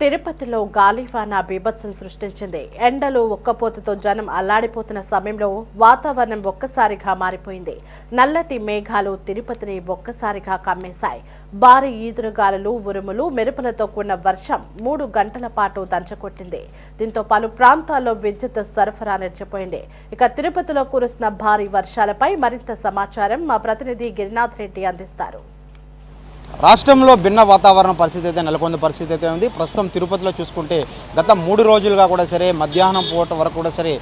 తిరుపతిలో గాలివాన బీభత్సం సృష్టించింది. ఎండలు ఒక్కపోతతో జనం అల్లాడిపోతున్న సమయంలో వాతావరణం ఒక్కసారిగా మారిపోయింది. నల్లటి మేఘాలు తిరుపతిని ఒక్కసారిగా కమ్మేశాయి. భారీ ఈదురుగాలులు ఉరుములు మెరుపులతో కూడిన వర్షం మూడు గంటల పాటు దంచకొట్టింది. దీంతో పలు ప్రాంతాల్లో విద్యుత్ సరఫరా నిలిచిపోయింది. ఇక తిరుపతిలో కురుస్తున్న భారీ వర్షాలపై మరింత సమాచారం మా ప్రతినిధి గిరినాథ్ రెడ్డి అందిస్తారు. రాష్ట్రంలో భిన్న వాతావరణ పరిస్థితి అయితే నెలకొన్న పరిస్థితి అయితే ఉంది. ప్రస్తుతం తిరుపతిలో చూసుకుంటే గత మూడు రోజులుగా కూడా సరే మధ్యాహ్నం పూట వరకు కూడా సరే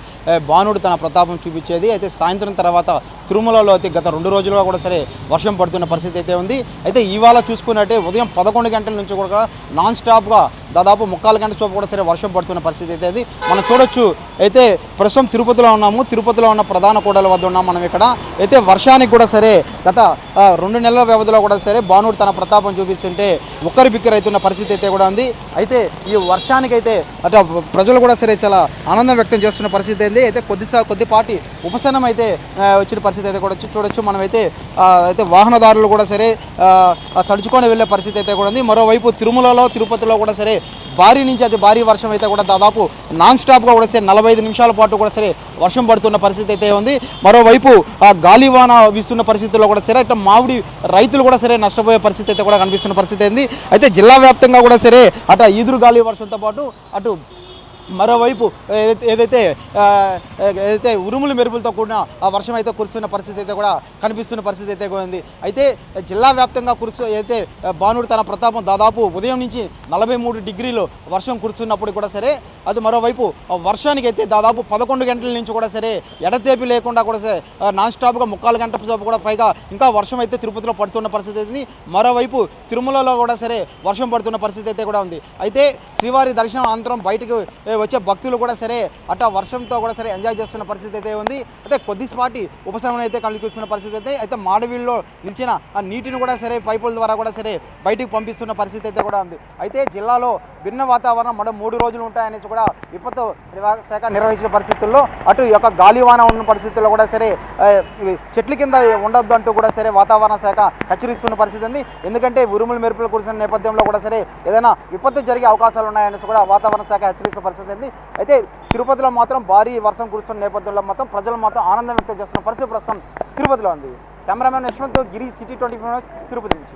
భానుడు తన ప్రతాపం చూపించేది. అయితే సాయంత్రం తర్వాత తిరుమలలో అయితే గత రెండు రోజులుగా కూడా సరే వర్షం పడుతున్న పరిస్థితి అయితే ఉంది. అయితే ఇవాళ చూసుకున్నట్టే ఉదయం పదకొండు గంటల నుంచి కూడా నాన్ స్టాప్గా దాదాపు ముక్కాలు గంటల సేపు కూడా సరే వర్షం పడుతున్న పరిస్థితి అయితే ఉంది. మనం చూడొచ్చు అయితే ప్రస్తుతం తిరుపతిలో ఉన్నాము. తిరుపతిలో ఉన్న ప్రధాన కూడల వద్ద ఉన్నాం మనం ఇక్కడ. అయితే వర్షానికి కూడా సరే గత రెండు నెలల వ్యవధిలో కూడా సరే భానుడు తన ప్రతాపం చూపిస్తుంటే ఒక్కరి బిక్కరి అవుతున్న పరిస్థితి అయితే కూడా ఉంది. అయితే ఈ వర్షానికైతే అటు ప్రజలు కూడా సరే చాలా ఆనందం వ్యక్తం చేస్తున్న పరిస్థితి ఏంది అయితే కొద్దిసా కొద్దిపాటి ఉపశమనం అయితే వచ్చిన పరిస్థితి అయితే కూడా చూడొచ్చు. మనమైతే అయితే వాహనదారులు కూడా సరే తడుచుకొని వెళ్ళే పరిస్థితి అయితే కూడా ఉంది. మరోవైపు తిరుమలలో తిరుపతిలో కూడా సరే భారీ నుంచి అతి భారీ వర్షం అయితే కూడా దాదాపు నాన్ స్టాప్గా కూడా సరే నలభై ఐదు నిమిషాల పాటు కూడా సరే వర్షం పడుతున్న పరిస్థితి అయితే ఉంది. మరోవైపు ఆ గాలివాన వీస్తున్న పరిస్థితుల్లో కూడా సరే ఇట్లా మామిడి రైతులు కూడా సరే నష్టపోయే పరిస్థితి అయితే కూడా కనిపిస్తున్న పరిస్థితి ఏంది అయితే జిల్లా వ్యాప్తంగా కూడా సరే అటు ఈదురు గాలి వర్షంతో పాటు అటు మరోవైపు ఏదైతే ఏదైతే ఉరుములు మెరుపులతో కూడిన ఆ వర్షం అయితే కురుస్తున్న పరిస్థితి అయితే కూడా కనిపిస్తున్న పరిస్థితి అయితే కూడా ఉంది. అయితే జిల్లా వ్యాప్తంగా కురుస్తూ అయితే భానుడు తన ప్రతాపం దాదాపు ఉదయం నుంచి నలభై మూడు డిగ్రీలు వర్షం కురుస్తున్నప్పుడు కూడా సరే అది మరోవైపు వర్షానికి అయితే దాదాపు పదకొండు గంటల నుంచి కూడా సరే ఎడతేపి లేకుండా కూడా సరే నాన్ స్టాప్గా ముక్కాలు గంటల సేపు కూడా పైగా ఇంకా వర్షం అయితే తిరుపతిలో పడుతున్న పరిస్థితి ఉంది. మరోవైపు తిరుమలలో కూడా సరే వర్షం పడుతున్న పరిస్థితి అయితే కూడా ఉంది. అయితే శ్రీవారి దర్శనం అనంతరం బయటకు మరి వచ్చే భక్తులు కూడా సరే అట్టా వర్షంతో కూడా సరే ఎంజాయ్ చేస్తున్న పరిస్థితి అయితే ఉంది. అయితే కొద్దిపాటి ఉపశమనం అయితే కలిగిస్తున్న పరిస్థితి అయితే అయితే మాడవీళ్ళలో నిలిచిన ఆ నీటిని కూడా సరే పైపుల ద్వారా కూడా సరే బయటికి పంపిస్తున్న పరిస్థితి అయితే కూడా ఉంది. అయితే జిల్లాలో భిన్న వాతావరణం మరో మూడు రోజులు ఉంటాయనేసి కూడా విపత్తు నిర్వాహక శాఖ నిర్వహించిన పరిస్థితుల్లో అటు ఈ యొక్క గాలివాన ఉన్న పరిస్థితుల్లో కూడా సరే చెట్ల కింద ఉండొద్దు అంటూ కూడా సరే వాతావరణ శాఖ హెచ్చరిస్తున్న పరిస్థితి ఉంది. ఎందుకంటే ఉరుములు మెరుపులు కురిసిన నేపథ్యంలో కూడా సరే ఏదైనా విపత్తు జరిగే అవకాశాలు ఉన్నాయనేసి కూడా వాతావరణ శాఖ హెచ్చరిస్తున్న పరిస్థితి ఉంది అయితే తిరుపతిలో మాత్రం భారీ వర్షం కురుస్తున్న నేపథ్యంలో మాత్రం ప్రజలు మాత్రం ఆనందం వ్యక్తం చేస్తున్న పరిస్థితి ప్రస్తుతం తిరుపతిలో ఉంది. Cameraman Yashwant Giri city twenty four Tirupati నుంచి.